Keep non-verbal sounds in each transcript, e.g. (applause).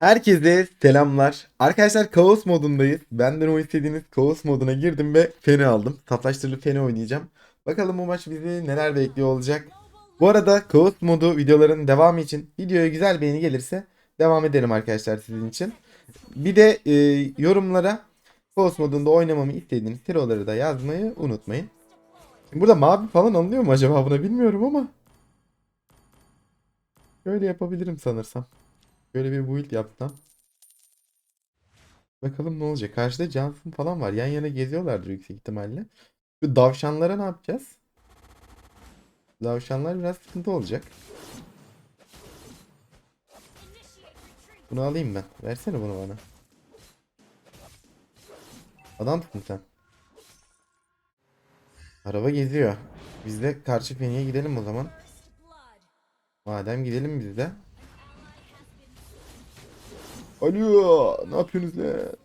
Herkese selamlar. Arkadaşlar Kaos modundayız. Benden o istediğiniz Kaos moduna girdim ve Feni aldım. Saflaştırılı Feni oynayacağım. Bakalım bu maç bizi neler bekliyor olacak. Bu arada Kaos modu videoların devamı için videoya güzel beğeni gelirse devam edelim arkadaşlar sizin için. Bir de e, yorumlara Kaos modunda oynamamı istediğiniz tiroları da yazmayı unutmayın. Burada mavi falan alınıyor mu acaba buna bilmiyorum ama. Böyle yapabilirim sanırsam. Böyle bir build yapsam. Bakalım ne olacak. Karşıda Johnson falan var. Yan yana geziyorlardır yüksek ihtimalle. Şu davşanlara ne yapacağız? Davşanlar biraz sıkıntı olacak. Bunu alayım ben. Versene bunu bana. Adamsın sen. Araba geziyor. Biz de karşı feniye gidelim o zaman. Madem gidelim biz de. Alo, ne yapıyorsunuz lan?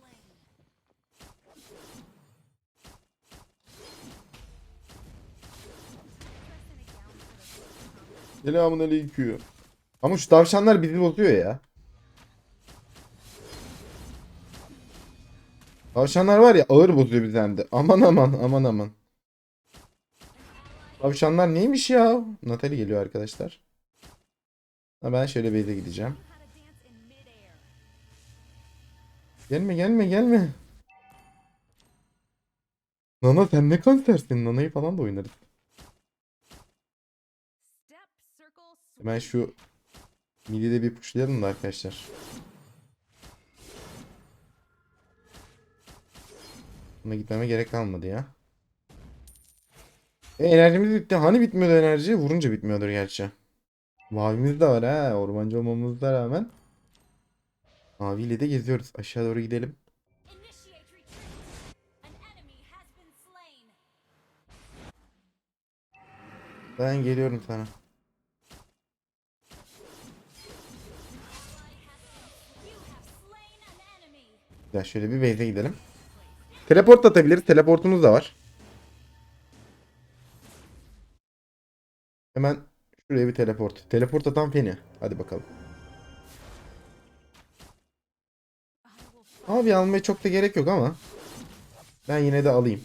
Selamun aleyküm. Ama şu tavşanlar bizi bozuyor ya. Tavşanlar var ya ağır bozuyor bizi de. Aman aman aman aman. Tavşanlar neymiş ya? Natalie geliyor arkadaşlar. Ben şöyle base'e gideceğim. Gelme gelme gelme. Nana sen ne kansersin. Nana'yı falan da oynarız. Hemen şu midide bir pushlayalım da arkadaşlar. Buna gitmeme gerek kalmadı ya. E, enerjimiz bitti. Hani bitmiyordu enerji? Vurunca bitmiyordur gerçi. Mavimiz de var ha. Ormancı olmamıza rağmen. Maviyle de geziyoruz. Aşağı doğru gidelim. Ben geliyorum sana. Ya şöyle bir base'e gidelim. Teleport atabiliriz. Teleportumuz da var. Hemen şuraya bir teleport. Teleport atan Feni. Hadi bakalım. Abi almaya çok da gerek yok ama. Ben yine de alayım.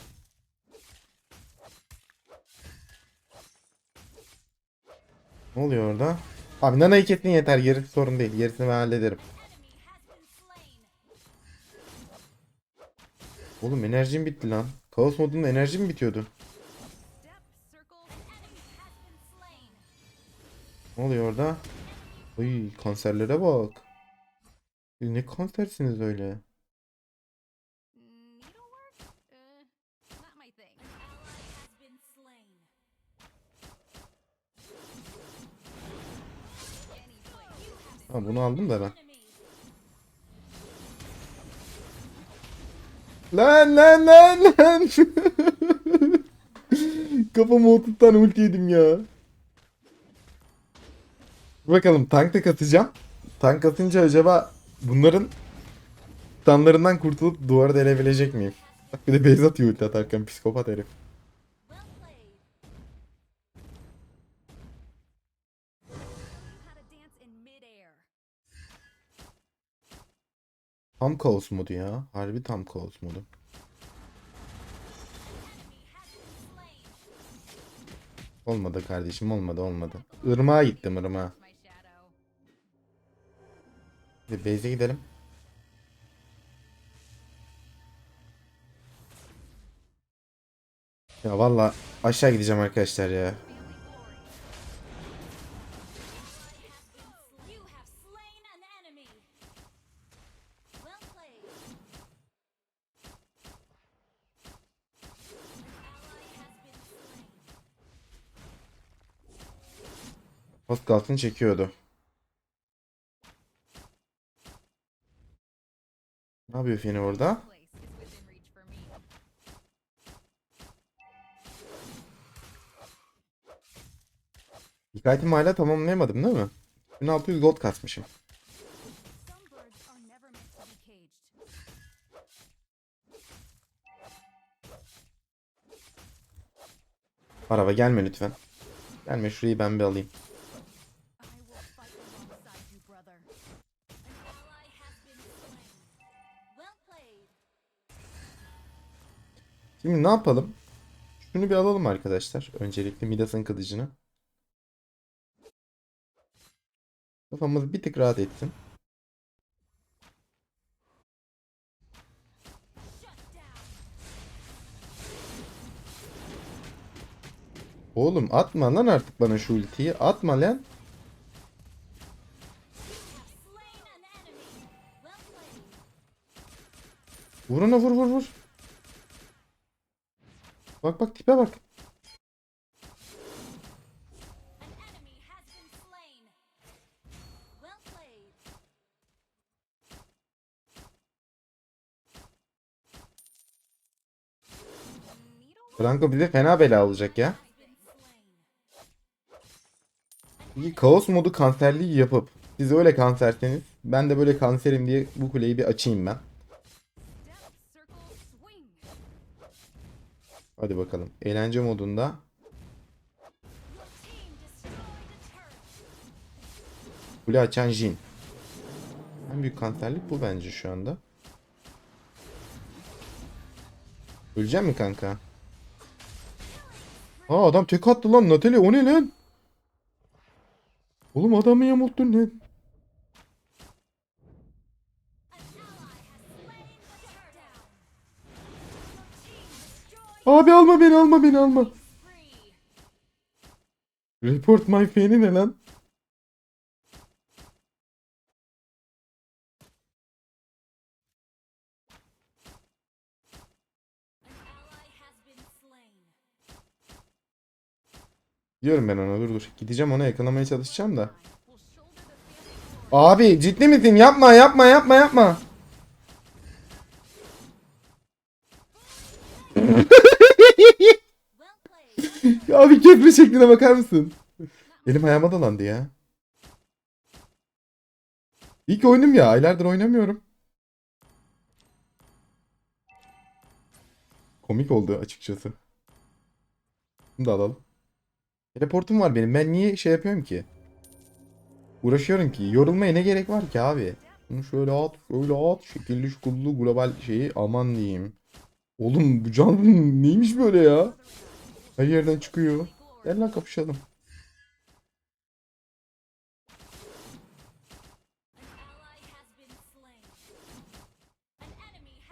Ne oluyor orada? Abi Nana'yı kesin yeter. Gerisi sorun değil. Gerisini ben hallederim. Oğlum enerjim bitti lan. Kaos modunda enerjim bitiyordu. Ne oluyor orada? Uy kanserlere bak. Ne kansersiniz öyle? Not my thing. Ha bunu aldım da ben. Lan lan lan lan. (laughs) Kafama 30 tane ulti yedim ya. Bakalım tank da katacağım. Tank atınca acaba bunların standlarından kurtulup duvarı delebilecek miyim? Bak bir de base atıyor ulti atarken psikopat herif. Tam kaos modu ya. Harbi tam kaos modu. Olmadı kardeşim olmadı olmadı. Irmağa gittim ırmağa. Base'e gidelim. Ya valla aşağı gideceğim arkadaşlar ya. Az kalsın çekiyordu. Ne yapıyor Feni orada? Dikkatimi hala tamamlayamadım değil mi? 1600 gold kasmışım. Araba gelme lütfen. Gelme şurayı ben bir alayım. Şimdi ne yapalım? Şunu bir alalım arkadaşlar. Öncelikle Midas'ın kılıcını. Kafamız bir tık rahat etsin. Oğlum atma lan artık bana şu ultiyi. Atma lan. Slain an enemy. Well played. Vur ona vur vur vur. Bak bak tipe bak. Franco bize fena bela olacak ya. İyi kaos modu kanserliği yapıp siz öyle kanserseniz ben de böyle kanserim diye bu kuleyi bir açayım ben. Hadi bakalım. Eğlence modunda kule açan Jin. En büyük kanserlik bu bence şu anda. Ölecek mi kanka? Aa adam tek attı lan Natalie o ne lan? Oğlum adamı yamulttun lan. Abi alma beni alma beni alma. Report my fan'i ne lan? Diyorum ben ona dur dur. Gideceğim ona yakalamaya çalışacağım da. Abi ciddi misin? Yapma yapma yapma yapma. (laughs) Abi köprü şekline bakar mısın? Elim ayağıma dolandı ya. İlk oyunum ya. Aylardır oynamıyorum. Komik oldu açıkçası. Bunu da alalım. Teleportum var benim. Ben niye şey yapıyorum ki? Uğraşıyorum ki. Yorulmaya ne gerek var ki abi? Bunu şöyle at, şöyle at. Şekilli şukullu global şeyi aman diyeyim. Oğlum bu can (laughs) neymiş böyle ya? Her yerden çıkıyor. Gel lan kapışalım.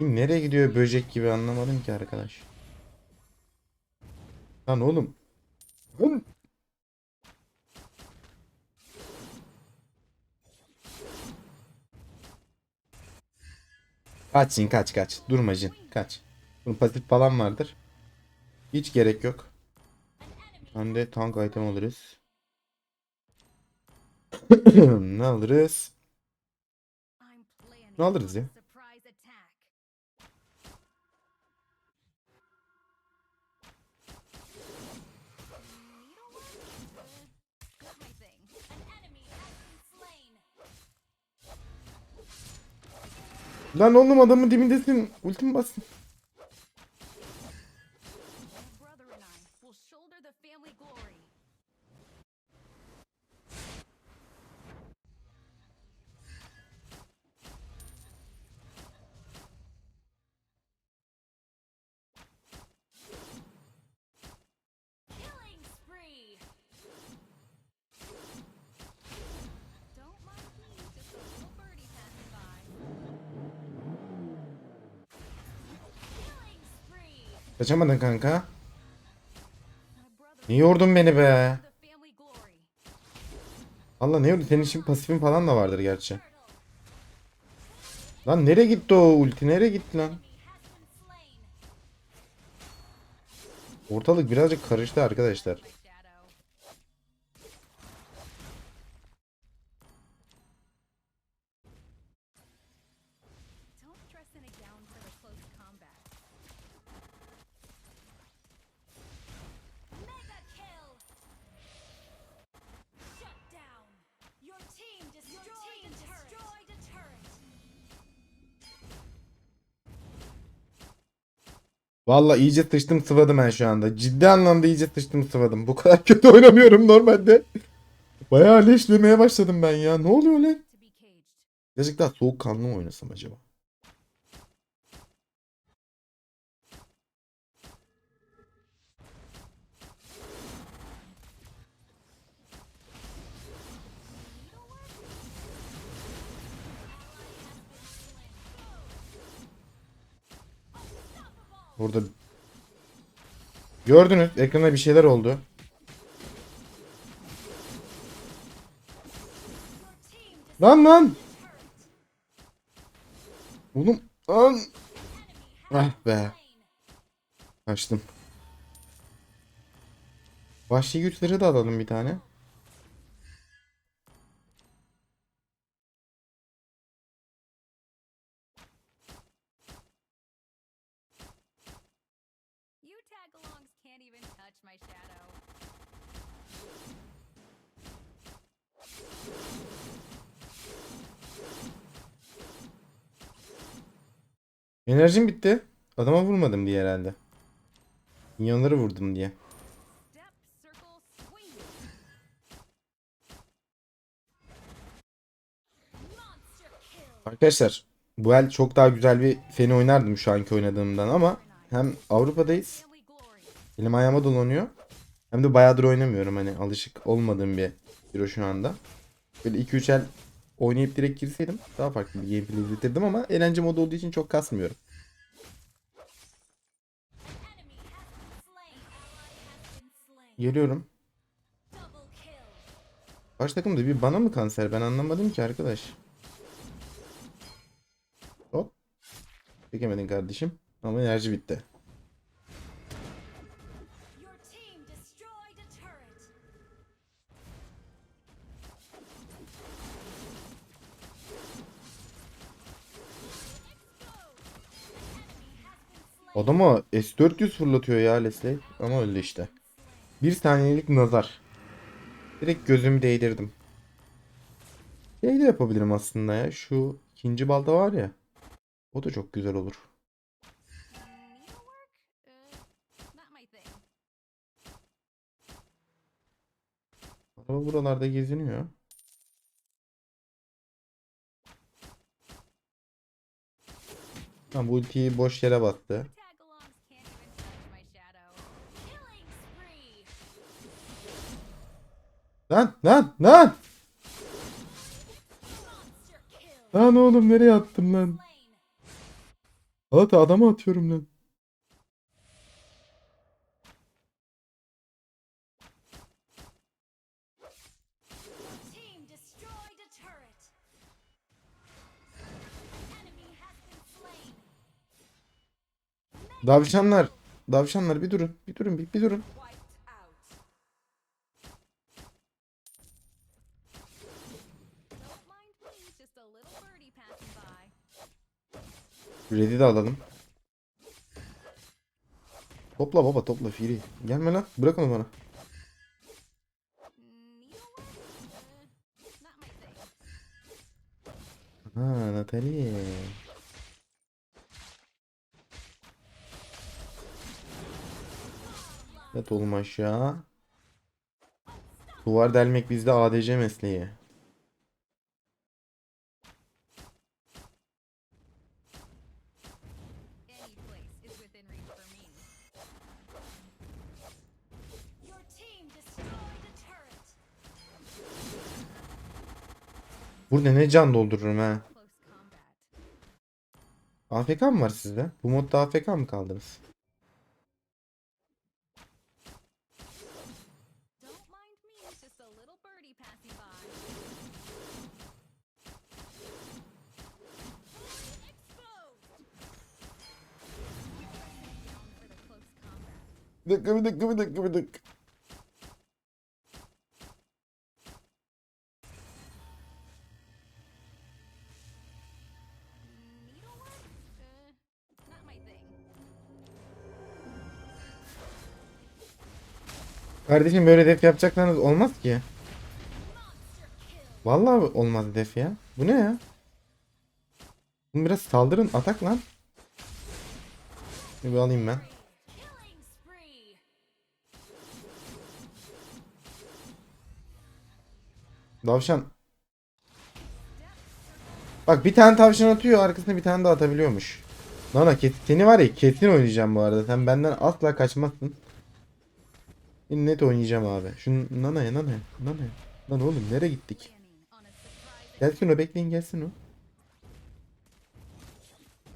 Nereye gidiyor böcek gibi anlamadım ki arkadaş. Lan oğlum. Lan. Kaç Jin kaç kaç. Durma Jin kaç. Bunun pasif falan vardır. Hiç gerek yok. Ben de tank item alırız. (clears throat) ne alırız? Ne alırız ya? Lan oğlum adamın dibindesin. Ultim bassın. Kaçamadın kanka. Niye yordun beni be? Allah ne yordu? Senin için pasifin falan da vardır gerçi. Lan nereye gitti o ulti? Nereye gitti lan? Ortalık birazcık karıştı arkadaşlar. Valla iyice sıçtım sıvadım ben şu anda. Ciddi anlamda iyice sıçtım sıvadım. Bu kadar (laughs) kötü oynamıyorum normalde. Bayağı leşlemeye başladım ben ya. Ne oluyor lan? Birazcık daha soğukkanlı mı oynasam acaba? Burada Gördünüz ekranda bir şeyler oldu. Lan lan. Oğlum lan. Ah be. Kaçtım. Vahşi güçleri de alalım bir tane. You tag alongs can't even touch my shadow. Enerjim bitti. Adama vurmadım diye herhalde. Minyonları vurdum diye. Arkadaşlar bu el çok daha güzel bir feni oynardım şu anki oynadığımdan ama hem Avrupa'dayız. Elim ayağıma dolanıyor. Hem de bayağıdır oynamıyorum hani alışık olmadığım bir hero şu anda. Böyle 2-3 el oynayıp direkt girseydim daha farklı bir gameplay izletirdim ama eğlence modu olduğu için çok kasmıyorum. Geliyorum. Baş takımda bir bana mı kanser ben anlamadım ki arkadaş. Hop. Çekemedin kardeşim. Ama enerji bitti. Adama S400 fırlatıyor ya Leslie. Ama öldü işte. Bir saniyelik nazar. Direkt gözümü değdirdim. Şey de yapabilirim aslında ya. Şu ikinci balta var ya. O da çok güzel olur. Araba buralarda geziniyor. Tamam bu ultiyi boş yere battı. Lan lan lan! Lan oğlum nereye attım lan? At adama atıyorum lan. Davşanlar. Davşanlar bir durun. Bir durun bir, bir durun. Red'i de alalım. Topla baba topla Firi. Gelme lan. Bırak onu bana. Ha Natalie. Evet oğlum aşağı. Duvar delmek bizde ADC mesleği. Burada ne can doldururum ha. AFK mı var sizde? Bu modda AFK mı kaldınız? Don't mind me, just a little birdie Kardeşim böyle hedef yapacaklarınız olmaz ki. Vallahi olmaz hedef ya. Bu ne ya? Bunu biraz saldırın atak lan. Bir alayım ben. Tavşan. Bak bir tane tavşan atıyor arkasına bir tane daha atabiliyormuş. Nana seni var ya kesin oynayacağım bu arada. Sen benden asla kaçmazsın. Net oynayacağım abi. Şu Nana'ya Nana'ya Nana'ya. Lan oğlum nereye gittik? Gelsin o bekleyin gelsin o.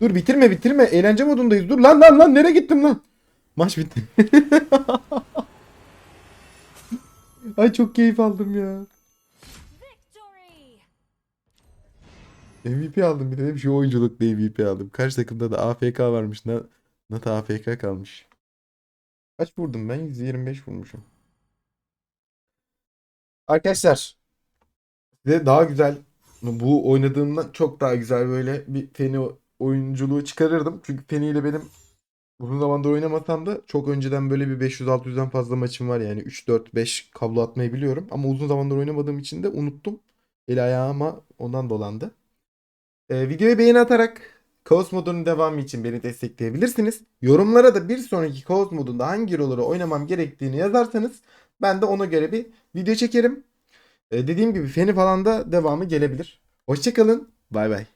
Dur bitirme bitirme. Eğlence modundayız. Dur lan lan lan nereye gittim lan? Maç bitti. (laughs) Ay çok keyif aldım ya. MVP aldım bir de dedim şu oyunculukla MVP aldım. Karşı takımda da AFK varmış. Na Nata AFK kalmış. Kaç vurdum ben? 125 vurmuşum. Arkadaşlar size daha güzel bu oynadığımdan çok daha güzel böyle bir Feni oyunculuğu çıkarırdım. Çünkü Feni ile benim uzun zamandır oynamasam da çok önceden böyle bir 500-600'den fazla maçım var yani 3-4-5 kablo atmayı biliyorum. Ama uzun zamandır oynamadığım için de unuttum. El ayağıma ondan dolandı. Ee, videoyu beğeni atarak Kaos modunun devamı için beni destekleyebilirsiniz. Yorumlara da bir sonraki Kaos modunda hangi roları oynamam gerektiğini yazarsanız ben de ona göre bir video çekerim. Ee, dediğim gibi Feni falan da devamı gelebilir. Hoşçakalın. Bay bay.